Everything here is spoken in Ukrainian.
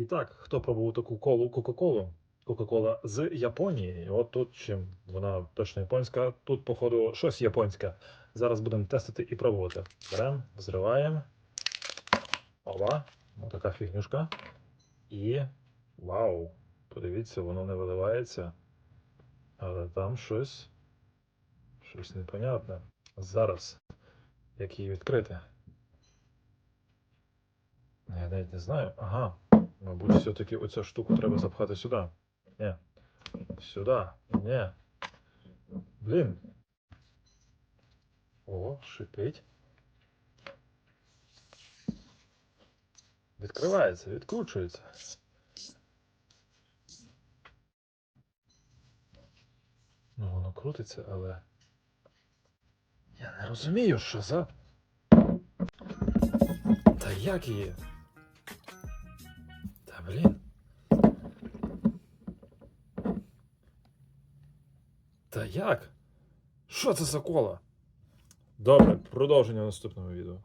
І так, хто пробував таку колу Кока-Колу? Кока-Кола з Японії. От тут чим вона точно японська, тут, походу, щось японське. Зараз будемо тестити і пробувати. Беремо, зриваємо. Ова, ось така фігнюшка. І. Вау! Подивіться, воно не виливається. Але там щось. Щось непонятне. Зараз. Як її відкрити? Я навіть не знаю. Ага. Мабуть, все-таки оцю штуку треба запхати сюди. Ні. Сюди. Ні. Блін. О, шипить. Відкривається, відкручується. Ну, воно крутиться, але. Я не розумію, що за. Та як її? Блін. Та як? Що це за кола? Добре, продовження в наступному відео.